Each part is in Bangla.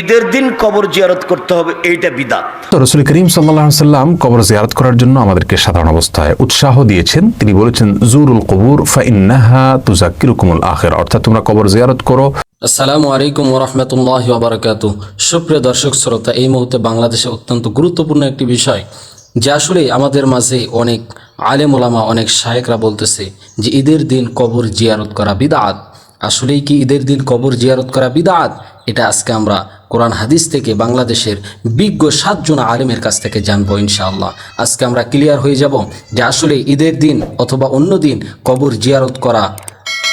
ঈদের দিন কবর জিয়ারত করতে হবে এইটা বিদাত। তো রসুল করিম সাল্লাহ সাল্লাম কবর জিয়ারত করার জন্য আমাদেরকে সাধারণ অবস্থায় উৎসাহ দিয়েছেন। তিনি বলেছেন জুরুল কবুর ফাইন্নাহা তুজাক্কিরুকুমুল আখের। অর্থাৎ তোমরা কবর জিয়ারত করো। আসসালামু আলাইকুম ওরহমতুল্লাহ বারাকাত সুপ্রিয় দর্শক শ্রোতা এই মুহূর্তে বাংলাদেশে অত্যন্ত গুরুত্বপূর্ণ একটি বিষয় যে আসলে আমাদের মাঝে অনেক আলেম ওলামা অনেক শায়েকরা বলতেছে যে ঈদের দিন কবর জিয়ারত করা বিদাত। আসলেই কি ঈদের দিন কবর জিয়ারত করা বিদাত? এটা আজকে আমরা কোরআন হাদিস থেকে বাংলাদেশের বিজ্ঞ সাতজন আলেমের কাছ থেকে জানব ইনশাআল্লাহ। আজকে আমরা ক্লিয়ার হয়ে যাব যে আসলে ঈদের দিন অথবা অন্য দিন কবর জিয়ারত করা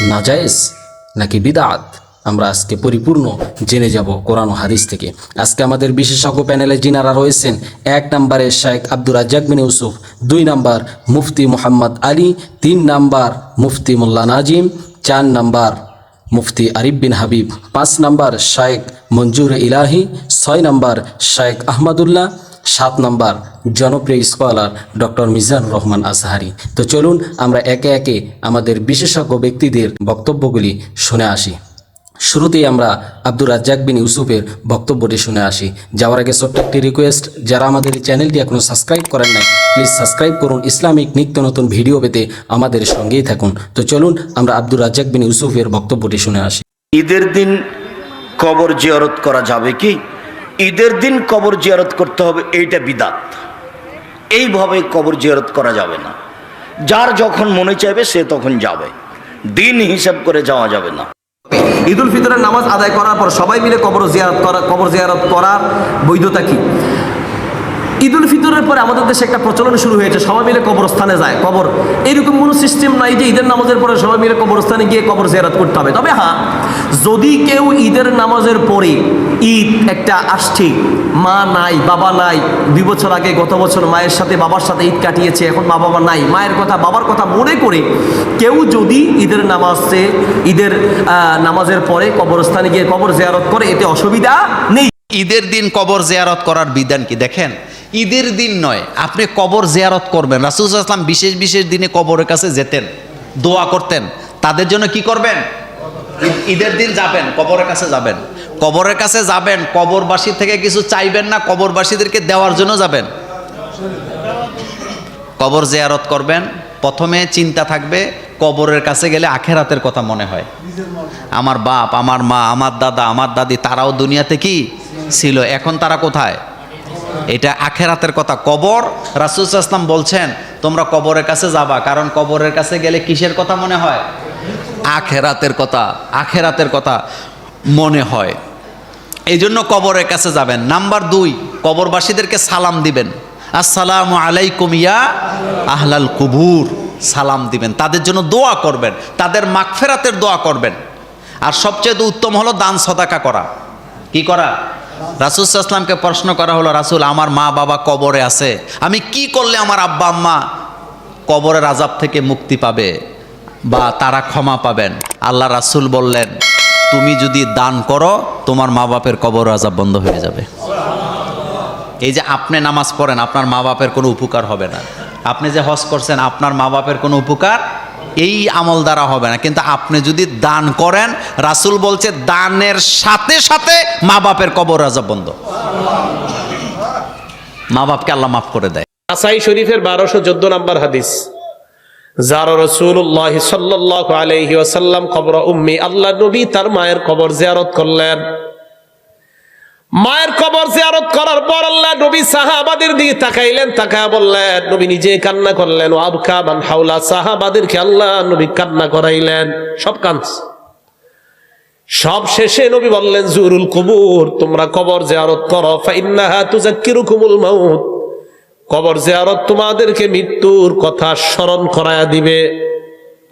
নাজায়েজ নাকি বিদাত? আমরা আজকে পরিপূর্ণ জেনে যাব কোরআন ও হাদিস থেকে। আজকে আমাদের বিশেষজ্ঞ প্যানেলে যিনারা রয়েছেন, এক নম্বরে শেখ আব্দুর রাজ্জাক বিন ইউসুফ, দুই নাম্বার মুফতি মোহাম্মদ আলী, তিন নাম্বার মুফতি মোল্লা নাজিম, চার নাম্বার মুফতি আরিফ বিন হাবিব, পাঁচ নম্বর শায়েক মঞ্জুর ইলাহি, ছয় নম্বর শায়েক আহমদুল্লাহ, সাত নম্বর জনপ্রিয় স্কলার ডক্টর মিজানুর রহমান আজহারি। তো চলুন আমরা একে একে আমাদের বিশেষজ্ঞ ব্যক্তিদের বক্তব্যগুলি শুনে আসি। শুরুতেই আমরা আব্দুর রাজ্জাক বিন ইউসুফের বক্তব্যটি শুনে আসি। যাওয়ার আগে ছোট্ট একটি রিকোয়েস্ট যারা আমাদের এই চ্যানেলটি এখনও সাবস্ক্রাইব করেন নাই প্লিজ সাবস্ক্রাইব করুন। ইসলামিক নিত্য নতুন ভিডিও পেতে আমাদের সঙ্গেই থাকুন। তো চলুন, আমরা আব্দুর রাজ্জাক বিন ইউসুফের বক্তব্যটি শুনে আসি। ঈদের দিন কবর জিয়ারত করা যাবে কি? ঈদের দিন কবর জিয়ারত করতে হবে, এইটা বিদাত। এইভাবে কবর জিয়ারত করা যাবে না। যার যখন মনে চাইবে, সে তখন যাবে। দিন হিসাব করে যাওয়া যাবে না। ঈদুল ফিতরের নামাজ আদায় করার পর সবাই মিলে কবর জিয়ারত করা, কবর জিয়ারত করার বৈধতা কি? ঈদুল ফিতরের পরে আমাদের দেশে একটা প্রচলন শুরু হয়েছে, সবাই মিলে কবরস্থানে যায়। কবর, এরকম কোনো সিস্টেম নাই যে ঈদের নামাজের পরে সবাই মিলে কবরস্থানে গিয়ে কবর জেরাত করতে হবে। তবে হ্যাঁ যদি কেউ ঈদের নামাজের পরে ঈদ একটা আসছে মা নাই, বাবা নাই। দুই বছর আগে গত বছর মায়ের সাথে, বাবার সাথে ঈদ কাটিয়েছে, এখন মা বাবা নাই। মায়ের কথা, বাবার কথা মনে করে কেউ যদি ঈদের নামাজে, ঈদের নামাজের পরে কবরস্থানে গিয়ে কবর জিয়ারত করে, এতে অসুবিধা নেই। ঈদের দিন কবর জিয়ারত করার বিধান কি? দেখেন, ঈদের দিন নয়, আপনি কবর জিয়ারত করবেন। রাসুল আসলাম বিশেষ বিশেষ দিনে কবরের কাছে যেতেন, দোয়া করতেন। তাদের জন্য কি করবেন? ঈদের দিন যাবেন, কবরের কাছে যাবেন। কবরের কাছে যাবেন, কবরবাসী থেকে কিছু চাইবেন না, কবরবাসীদেরকে দেওয়ার জন্য যাবেন। কবর জেয়ারত করবেন, প্রথমে চিন্তা থাকবে কবরের কাছে গেলে আখেরাতের কথা মনে হয়। আমার বাপ, আমার মা, আমার দাদা, আমার দাদি, তারাও দুনিয়াতে কি? ছিল। এখন তারা কোথায়? এটা আখেরাতের কথা। কবর, রাসুল ইসলাম বলছেন, তোমরা কবরের কাছে যাবা, কারণ কবরের কাছে গেলে কিসের কথা মনে হয়? আখেরাতের কথা আখেরাতের কথা মনে হয়। এই জন্য কবরের কাছে যাবেন। নাম্বার দুই, কবরবাসীদেরকে সালাম দিবেন। আসসালামু আলাইকুম ইয়া আহলাল কুবুর। সালাম দিবেন। তাদের জন্য দোয়া করবেন। তাদের মাগফেরাতের দোয়া করবেন। আর সবচেয়ে উত্তম হলো দান সদাকা করা। কি করা? রাসুল ইসলামকে প্রশ্ন করা হলো, রাসুল, আমার মা বাবা কবরে আছে। আমি কি করলে আমার আব্বা আম্মা কবরের আজাব থেকে মুক্তি পাবে বা তারা ক্ষমা পাবেন? আল্লাহ রাসুল বললেন তুমি যদি দান করো, তোমার মা বাপের কবর আজাব বন্ধ হয়ে যাবে। এই যে আপনি নামাজ পড়েন, আপনার মা বাপের কোনো উপকার হবে না। আপনি যে হজ করছেন, আপনার মা বাপের কোনো উপকার এই আমল দ্বারা হবে না। কিন্তু আপনি যদি দান করেন, রাসুল বলছে, দানের সাথে সাথে মা বাপের কবর আজাব বন্ধ। মা বাপকে আল্লাহ মাফ করে দেয়। আসাই শরীফের বারোশো চোদ্দ নম্বর হাদিস। নবী বললেন নিজে কান্না করলেন। আল্লাহ নবী কান্না করাইলেন। সব সব শেষে নবী বললেন, জুরুল কুবুর, তোমরা কবর জিয়ারত করো। ফাইন্নাহা তুজাক্কিরুকুমুল মাউত। কবর জেয়ারত তোমাদেরকে মৃত্যুর কথা স্মরণ করায়া দিবে।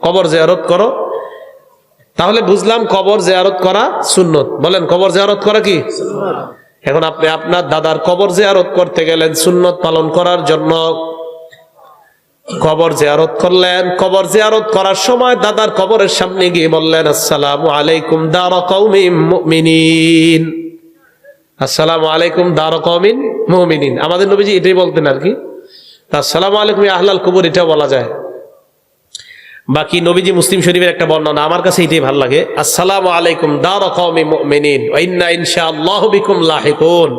কবর জেয়ারত করো। তাহলে বুঝলাম কবর জেয়ারত করা সুন্নত। বলেন, কবর জেয়ারত করা কি? এখন আপনি আপনার দাদার কবর জেয়ারত করতে গেলেন, সুন্নত পালন করার জন্য। কবর জেয়ারত করলেন। কবর জেয়ারত করার সময় দাদার কবরের সামনে গিয়ে বললেন, আসসালাম আলাইকুম দারা মুমিনিন। আসসালামু আলাইকুম দার কমিন মুমিনিন। আমাদের নবীজি এটাই বলতেন আর কি। তা আসসালামু আলাইকুম আহলাল কুবুর এটা বলা যায়। বাকি নবীজি মুসলিম শরীফের একটা বর্ণনা, আমার কাছে এটাই ভালো লাগে। আসসালামু আলাইকুম দার মুমিনিন লাহিকুন।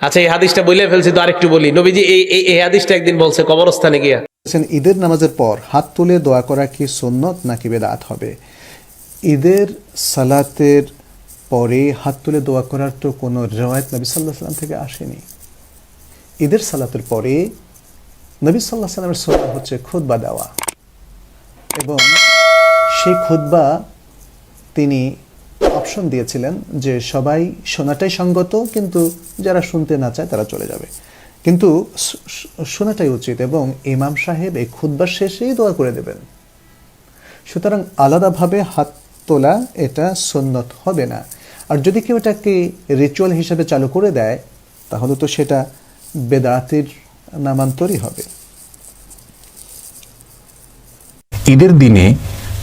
আচ্ছা এই হাদিসটা বলে ফেলছি, তো আরেকটু বলি। নবীজি এই এই হাদিসটা একদিন বলছে, কবরস্থানে গিয়া। ঈদের নামাজের পর হাত তুলে দোয়া করা কি সুন্নত নাকি বেদাত হবে? ঈদের সালাতের পরে হাত তুলে দোয়া করার তো কোনো রেওয়ায়ত নবী সাল্লাহ সাল্লাম থেকে আসেনি। ঈদের সালাতের পরে নবী সাল্লাহ সাল্লামের সোনা হচ্ছে খুতবা দেওয়া। এবং সেই খুতবা তিনি অপশন দিয়েছিলেন যে সবাই শোনাটাই সঙ্গত, কিন্তু যারা শুনতে না চায় তারা চলে যাবে। কিন্তু শোনাটাই উচিত এবং ইমাম সাহেব এই খুতবার শেষেই দোয়া করে দেবেন। সুতরাং আলাদাভাবে হাত তোলা এটা সুন্নত হবে না। আর যদি কেউ এটাকে রিচুয়াল হিসেবে চালু করে দেয়, তাহলে তো সেটা বেদাতির নামান্তরই হবে। ঈদের দিনে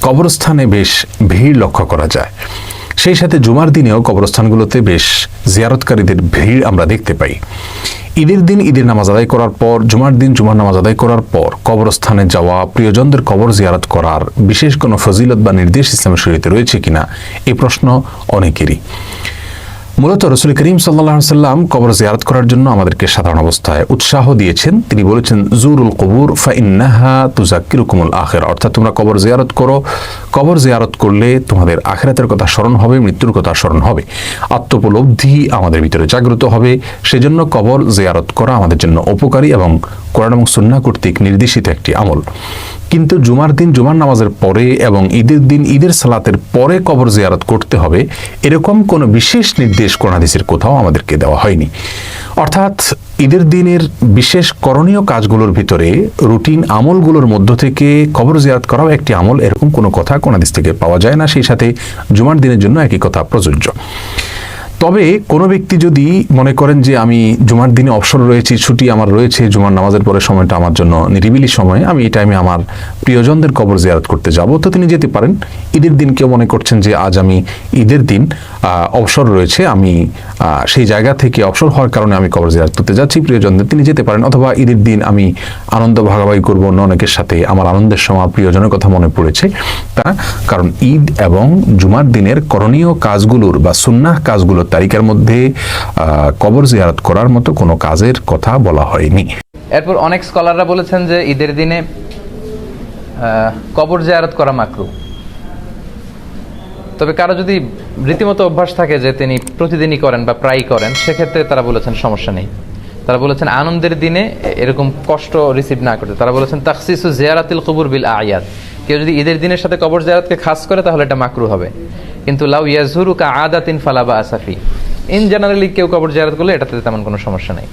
কবরস্থানে বেশ ভিড় লক্ষ্য করা যায়। সেই সাথে জুমার দিনেও কবরস্থানগুলোতে বেশ জিয়ারতকারীদের ভিড় আমরা দেখতে পাই। ঈদের দিন ঈদের নামাজ আদায় করার পর, জুমার দিন জুমার নামাজ আদায় করার পর কবরস্থানে যাওয়া, প্রিয়জনদের কবর জিয়ারত করার বিশেষ কোনো ফজিলত বা নির্দেশ ইসলামের শরীরে রয়েছে কিনা? এই প্রশ্ন অনেকেরই। মূলত রসুল করিম সাল্লাহ সাল্লাম কবর জিয়ারত করার জন্য আমাদেরকে সাধারণ অবস্থায় উৎসাহ দিয়েছেন। তিনি বলেছেন, জুরুল কবুর, ফাইন্নাহা তুজাকিরুকুমুল আখের। অর্থাৎ তোমরা কবর জিয়ারত করো কবর জিয়ারত করলে তোমাদের আখেরাতের কথা স্মরণ হবে, মৃত্যুর কথা স্মরণ হবে। আত্মোপলব্ধি আমাদের ভিতরে জাগ্রত হবে। সেজন্য কবর জিয়ারত করা আমাদের জন্য উপকারী এবং কোরআন এবং সুন্না কর্তৃক নির্দেশিত একটি আমল। কিন্তু জুমার দিন, জুমার নামাজের পরে এবং ঈদের দিন, ঈদের সালাতের পরে কবর জিয়ারত করতে হবে, এরকম কোনো বিশেষ নির্দেশ কোরআন হাদিসের কোথাও আমাদেরকে দেওয়া হয়নি। অর্থাৎ ঈদের দিনের বিশেষ করণীয় কাজগুলোর ভিতরে রুটিন আমলগুলোর মধ্য থেকে কবর জিয়াত করাও একটি আমল, এরকম কোনো কথা কোন হাদিস থেকে পাওয়া যায় না। সেই সাথে জুমার দিনের জন্য একই কথা প্রযোজ্য। তবে কোনো ব্যক্তি যদি মনে করেন যে আমি জুমার দিনে অবসর রয়েছি, ছুটি আমার রয়েছে, জুমার নামাজের পরে সময়টা আমার জন্য নিরিবিলি সময়, আমি এই টাইমে আমার প্রিয়জনদের কবর জিয়ারত করতে যাব, তো তিনি যেতে পারেন। ঈদের দিন কেউ মনে করছেন যে আজ আমি ঈদের দিন অবসর রয়েছে, আমি সেই জায়গা থেকে অবসর হওয়ার কারণে আমি কবর জিয়ারত করতে যাচ্ছি, প্রিয়জনদের তিনি যেতে পারেন। অথবা ঈদের দিন আমি আনন্দ ভাগাভাগি করব অন্য অনেকের সাথে আমার আনন্দের সময়, প্রিয়জনের কথা মনে পড়েছে, তা কারণ ঈদ এবং জুমার দিনের করণীয় কাজগুলোর বা সুন্নাহ কাজগুলোর তালিকার মধ্যে কবর জিয়ারত করার মতো কোনো কাজের কথা বলা হয়নি। এরপর অনেক স্কলাররা বলেছেন যে ঈদের দিনে কবর জিয়ারত করা মাকরু। তবে কারও যদি রীতিমতো অভ্যাস থাকে যে তিনি প্রতিদিনই করেন বা প্রায়ই করেন, সেক্ষেত্রে তারা বলেছেন সমস্যা নেই। তারা বলেছেন আনন্দের দিনে এরকম কষ্ট রিসিভ না করতে। তারা বলেছেন তাকসিসু জিয়ারাতিল কবুর বিল আয়াত কেউ যদি ঈদের দিনের সাথে কবর জিয়ারতকে খাস করে, তাহলে এটা মাকরু হবে। কিন্তু লাউ ইয়াজুরু কা আদাতিন ফালাবা আসাফি ইন জেনারেলি কেউ কবর জিয়ারত করলে এটাতে তেমন কোনো সমস্যা নেই।